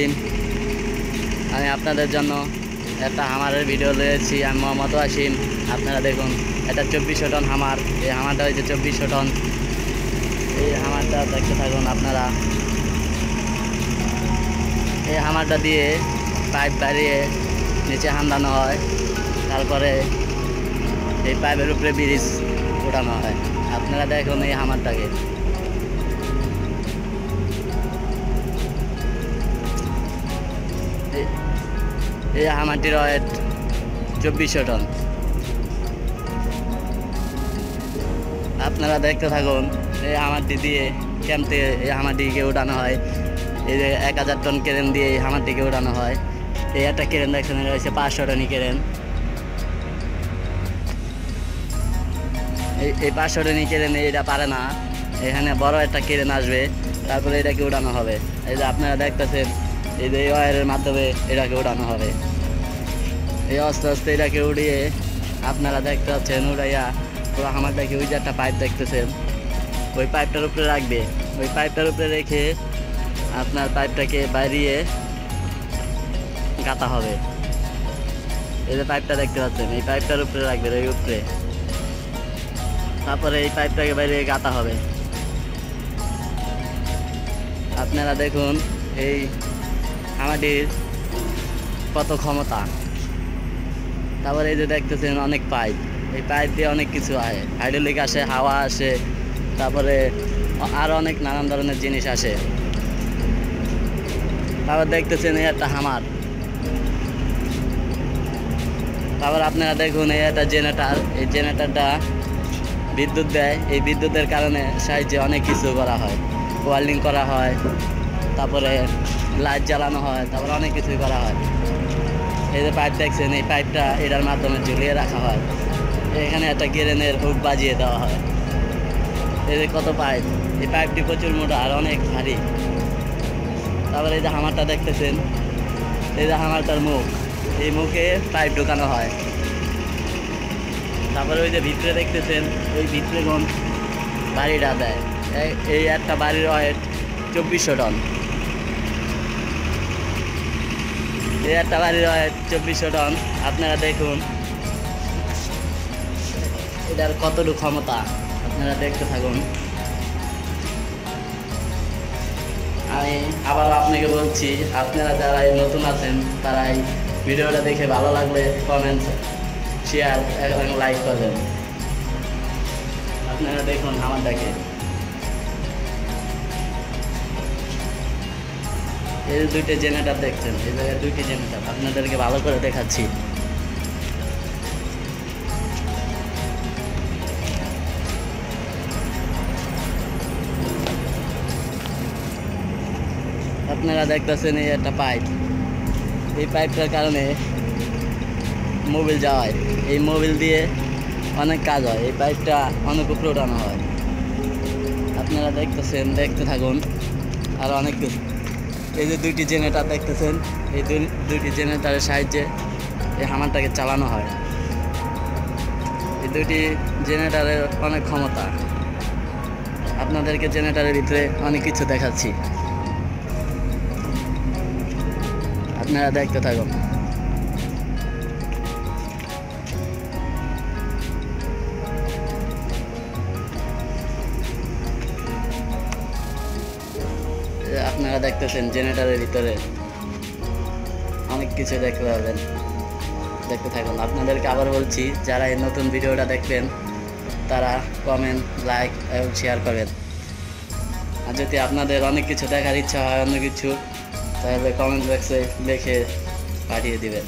রহিম আমি আপনাদের জন্য একটা হামারের ভিডিও রয়েছি আমি মোহাম্মদ ওয়াসিম। আপনারা দেখুন, এটা চব্বিশশো টন হামার। এই হামারটা হয়েছে চব্বিশশো টন। এই হামারটা দেখতে থাকুন আপনারা। এই হামারটা দিয়ে পাইপ বাড়িয়ে নিচে হামদানো হয়। তারপরে এই পাইপের উপরে ব্রিজ ওঠানো হয়। আপনারা দেখুন এই হামারটাকে। এই হামারটির ওয়েট চব্বিশশো টন। আপনারা দেখতে থাকুন, এই হামারটি দিয়ে ক্যাম্পে এই হামারটিকে উঠানো হয়। এই যে এক হাজার টন কেরেন দিয়ে এই হামারটিকে উঠানো হয়। এই একটা কেরেন দেখছেন রয়েছে পাঁচশো টনই কেরেন। এই এই পাঁচশো টনই কেরেন এটা পারে না। এখানে বড় একটা কেরেন আসবে, তারপরে এটাকে উঠানো হবে। এই যে আপনারা দেখতেছেন, এই যে ওয়ারের মাধ্যমে এটাকে উঠানো হবে। এই আস্তে আস্তে এটাকে উড়িয়ে আপনারা দেখতে পাচ্ছেন, উড়াইয়া তো আমার আমারটাকে ওই যে একটা পাইপ দেখতেছেন। ওই পাইপটার উপরে রাখবে। ওই পাইপটার উপরে রেখে আপনার পাইপটাকে বাইরিয়ে গাঁথা হবে। এই যে পাইপটা দেখতে পাচ্ছেন, এই পাইপটার উপরে রাখবে ওই উপরে। তারপরে এই পাইপটাকে বাইরে গাঁথা হবে। আপনারা দেখুন, এই আমাদের কত ক্ষমতা। তারপরে এই যে দেখতেছেন অনেক পাইপ এই পাইপ দিয়ে অনেক কিছু আসে হাইড্রোলিক আসে, হাওয়া আসে, তারপরে আরও অনেক নানান ধরনের জিনিস আসে। তারপর দেখতেছেন এই একটা হামার তারপর আপনারা দেখুন এই একটা জেনারেটার এই জেনারেটারটা বিদ্যুৎ দেয়। এই বিদ্যুতের কারণে সাহায্যে অনেক কিছু করা হয়। ওয়ার্লিং করা হয়। তারপরে লাইট জ্বালানো হয়। তারপরে অনেক কিছুই করা হয়। এই যে পাইপ দেখছেন, এই পাইপটা এটার মাধ্যমে ঝুলিয়ে রাখা হয়। এখানে একটা গেরেনের হুক বাজিয়ে দেওয়া হয়। এই যে কত পাইপ এই পাইপটি প্রচুর মোটা আর অনেক ভারী। তারপরে এই যে হামারটা দেখতেছেন, এই যে হামারটার মুখ, এই মুখে পাইপ ঢোকানো হয়। তারপরে ওই যে ভিতরে দেখতেছেন, ওই ভিতরে কোন বাড়িটা দেয়। এই- একটা বাড়ির ওয়েট চব্বিশশো টন এই একটা বাড়ির ওয়েট চব্বিশশো টন, আপনারা দেখুন। এটার কতটুকু ক্ষমতা, আপনারা দেখতে থাকুন। আমি আবার আপনাকে বলছি, আপনারা যারা নতুন আছেন তারা এই ভিডিওটা দেখে ভালো লাগলে কমেন্ট শেয়ার এবং লাইক করবেন। আপনারা দেখুন আমারটাকে এই দুইটা জেনারেটার দেখছেন, এই জায়গায় দুইটি জেনারেটার আপনাদেরকে ভালো করে দেখাচ্ছি। আপনারা দেখতেছেন এই একটা পাইপ। এই পাইপটার কারণে মোবিল যাওয়ায় এই মোবিল দিয়ে অনেক কাজ হয়, এই পাইপটা অনেক উপরে ওঠানো হয়। আপনারা দেখতেছেন, দেখতে থাকুন, আর অনেক কিছু। এই যে দুইটি জেনারেটার দেখতেছেন, এই দুই- দুইটি জেনারেটারের সাহায্যে এই হামারটাকে চালানো হয়। এই দুইটি জেনারেটারের অনেক ক্ষমতা। আপনাদেরকে জেনারেটারের ভিতরে অনেক কিছু দেখাচ্ছি। আপনারা দেখতে থাকুন। আপনারা দেখতেছেন জেনারেটারের ভিতরে। অনেক কিছু দেখতে পাবেন, দেখতে থাকুন। আপনাদেরকে আবার বলছি, যারা এই নতুন ভিডিওটা দেখবেন, তারা কমেন্ট লাইক এবং শেয়ার করবেন। আর যদি আপনাদের অনেক কিছু দেখার ইচ্ছা হয়, অন্য কিছু, তাহলে কমেন্ট বক্সে লিখে পাঠিয়ে দিবেন।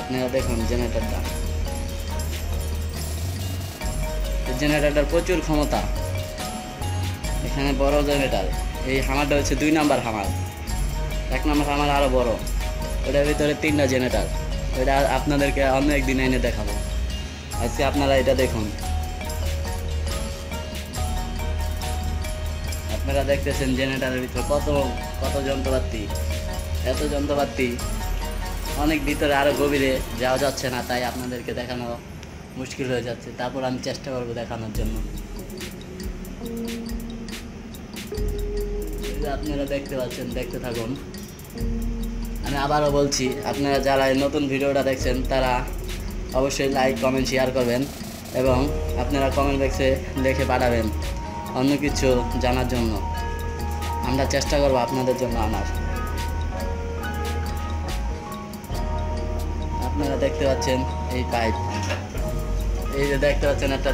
আপনারা দেখুন জেনারেটরটা। জেনারেটরটার প্রচুর ক্ষমতা। এখানে বড় জেনারেটার এই হামারটা হচ্ছে দুই নাম্বার হামার। এক নাম্বার হামার আরও বড়। ওটার ভিতরে তিনটা জেনারেটার ওইটা আপনাদেরকে অন্য একদিন এনে দেখাবো। আজকে আপনারা এটা দেখুন। আপনারা দেখতেছেন জেনারেটারের ভিতরে কত কত যন্ত্রপাতি, এত যন্ত্রপাতি। অনেক ভিতরে আরও গভীরে যাওয়া যাচ্ছে না, তাই আপনাদেরকে দেখানো মুশকিল হয়ে যাচ্ছে। তারপর আমি চেষ্টা করব দেখানোর জন্য। আপনারা দেখতে পাচ্ছেন, দেখতে থাকুন। আমি আবারও বলছি, আপনারা যারা নতুন ভিডিওটা দেখছেন, তারা অবশ্যই লাইক, কমেন্ট, শেয়ার করবেন এবং আপনারা কমেন্ট বক্সে লিখে পাঠাবেন অন্য কিছু জানার জন্য। আমরা চেষ্টা করব আপনাদের জন্য আনার। আপনারা দেখতে পাচ্ছেন এই পাইপ। এই যে দেখতে পাচ্ছেন একটা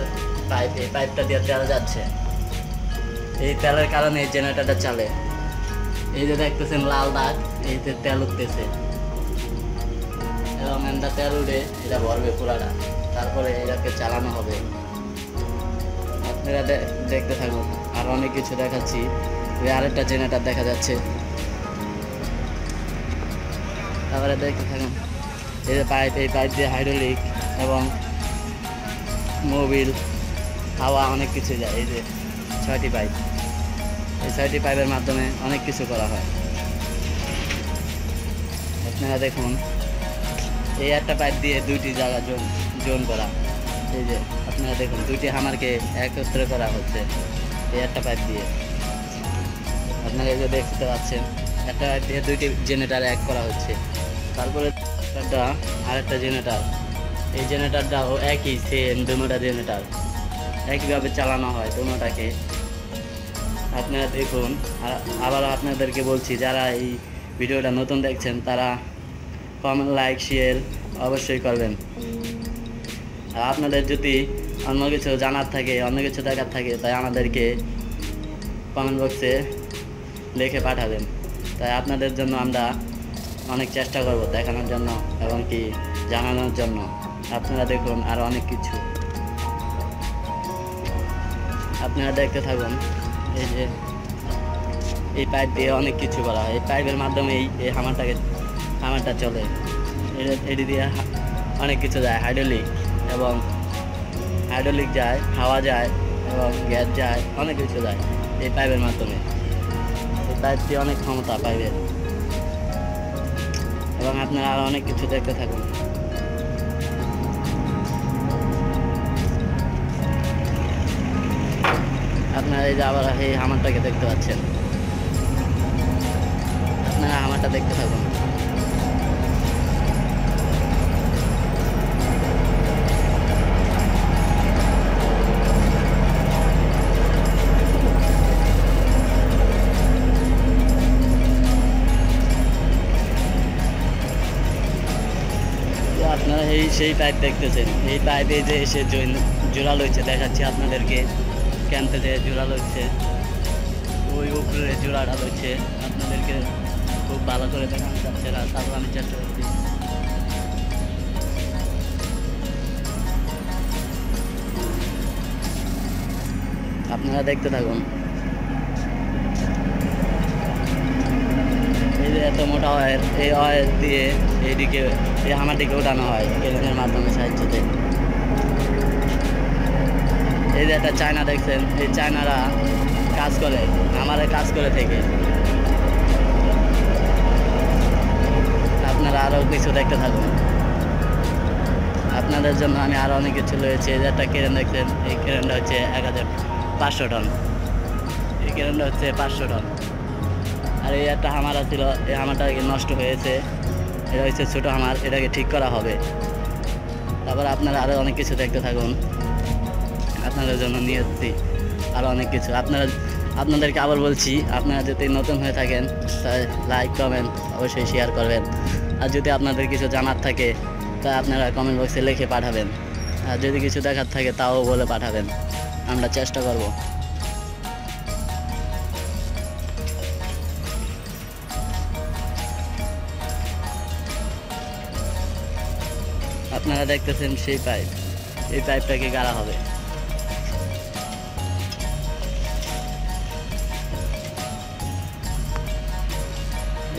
পাইপ, এই পাইপটা দিয়ে তেল যাচ্ছে। এই তেলের কারণে এই জেনারেটরটা চলে। এই যে দেখতেছেন লাল দাগ, এই যে তেল উঠতেছে। এবং এটা তেল উঠে এটা ভরবে পুরাটা। তারপরে এটাকে চালানো হবে। আপনারা দেখতে থাকুন। আর অনেক কিছু দেখাচ্ছি। ওই আরেকটা জেনারেটর দেখা যাচ্ছে। তারপরে দেখতে থাকুন। এই যে পাইপ, এই পাইপ দিয়ে হাইড্রোলিক এবং মোবিল হাওয়া অনেক কিছু যায়। এই যে ছয়টি পাইপ। এই ছয়টি পাইপের মাধ্যমে অনেক কিছু করা হয়। আপনারা দেখুন, এই একটা পাইপ দিয়ে দুইটি জায়গা জোন জোন করা। এই যে, আপনারা দেখুন, দুইটি হামারকে একত্র করা হচ্ছে এই একটা পাইপ দিয়ে। আপনারা এই যে দেখতে পাচ্ছেন, একটা পাইপ দিয়ে দুইটি জেনারেটার এক করা হচ্ছে। তারপরে একটা আরেকটা জেনারেটার। এই জেনারেটারটাও একই সেম দুটা জেনারেটার। একইভাবে চালানো হয় দুটাকে আপনারা দেখুন আবার আপনাদেরকে বলছি, যারা এই ভিডিওটা নতুন দেখছেন, তারা কমেন্ট লাইক শেয়ার অবশ্যই করবেন। আর আপনাদের যদি অন্য কিছু জানার থাকে, অন্য কিছু দেখার থাকে, তাই আমাদেরকে কমেন্ট বক্সে লিখে পাঠাবেন। তাই আপনাদের জন্য আমরা অনেক চেষ্টা করব দেখানোর জন্য, এবং কি জানানোর জন্য। আপনারা দেখুন, আর অনেক কিছু। আপনারা দেখতে থাকুন। এই যে, এই পাইপ দিয়ে অনেক কিছু করা হয়। এই পাইপের মাধ্যমে এই হামারটাকে হামারটা চলে। এটি দিয়ে অনেক কিছু যায়। হাইড্রোলিক এবং হাইড্রোলিক যায়, হাওয়া যায় এবং গ্যাস যায়, অনেক কিছু যায় এই পাইপের মাধ্যমে। এই পাইপ দিয়ে অনেক ক্ষমতা পাইপের এবং আপনারা আরও অনেক কিছু দেখতে থাকুন। আপনারা এই যে আবার এই হামারটাকে দেখতে পাচ্ছেন। আপনারা হামারটা দেখতে থাকুন। আপনারা এই সেই পাইপ দেখতেছেন। এই পাইপে যে এসে জোড়া লইছে, দেখাচ্ছি আপনাদেরকে। ক্যান থেকে জোড়া লইছে ওই উপরে জোড়াটা লইছে আপনাদেরকে খুব ভালো করে দেখানো যাচ্ছে না, তারপর আমি চেষ্টা করছি। আপনারা দেখতে থাকুন। এই যে এত মোটা ওয়ার এই ওয়ার দিয়ে এইদিকে, এই আমার দিকে ওঠানো হয় কেলেনের মাধ্যমে সাহায্যতে এই যে একটা চায়না দেখছেন, এই চায়নারা কাজ করে আমারে কাজ করে থেকে। আপনারা আরও কিছু দেখতে থাকুন। আপনাদের জন্য আমি আরও অনেক কিছু রয়েছে। এই যে একটা কেরেন দেখছেন, এই কেরেনটা হচ্ছে এক হাজার পাঁচশো টন। এই কেরেনটা হচ্ছে পাঁচশো টন। আর এই একটা হামারা ছিল, এই হামারটা নষ্ট হয়েছে। এটা হচ্ছে ছোটো হামার, এটাকে ঠিক করা হবে। তারপর আপনারা আরও অনেক কিছু দেখতে থাকুন। আপনাদের জন্য নিয়ে এসেছি আরও অনেক কিছু। আপনারা, আপনাদেরকে আবার বলছি, আপনারা যদি নতুন হয়ে থাকেন তাই লাইক কমেন্ট অবশ্যই শেয়ার করবেন। আর যদি আপনাদের কিছু জানার থাকে, তা আপনারা কমেন্ট বক্সে লিখে পাঠাবেন। আর যদি কিছু দেখার থাকে, তাও বলে পাঠাবেন। আমরা চেষ্টা করব। আপনারা দেখতেছেন সেই পাইপ এই পাইপটাকে গাড়া হবে?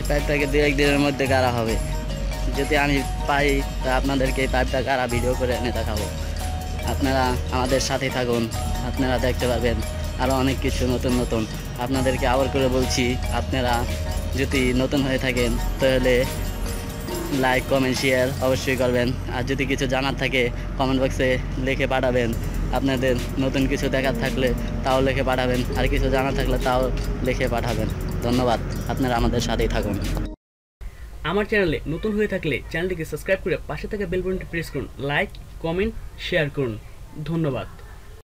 পাইপটাকে দু একদিনের মধ্যে গাড়া হবে? যদি আমি পাই, তা আপনাদেরকে এই পাইপটা গাড়া ভিডিও করে এনে দেখাবো। আপনারা আমাদের সাথে থাকুন, আপনারা দেখতে পাবেন আরও অনেক কিছু নতুন নতুন। আপনাদেরকে আবার করে বলছি, আপনারা যদি নতুন হয়ে থাকেন, তাহলে লাইক কমেন্ট শেয়ার অবশ্যই করবেন। আর যদি কিছু জানার থাকে কমেন্ট বক্সে লিখে পাঠাবেন। আপনাদের নতুন কিছু দেখার থাকলে তাও লিখে পাঠাবেন। আর কিছু জানার থাকলে তাও লিখে পাঠাবেন। ধন্যবাদ। আপনারা আমাদের সাথেই থাকুন। আমার চ্যানেলে নতুন হয়ে থাকলে চ্যানেলটিকে সাবস্ক্রাইব করে পাশে থাকা বেল বাটনটি প্রেস করুন। লাইক কমেন্ট শেয়ার করুন। ধন্যবাদ।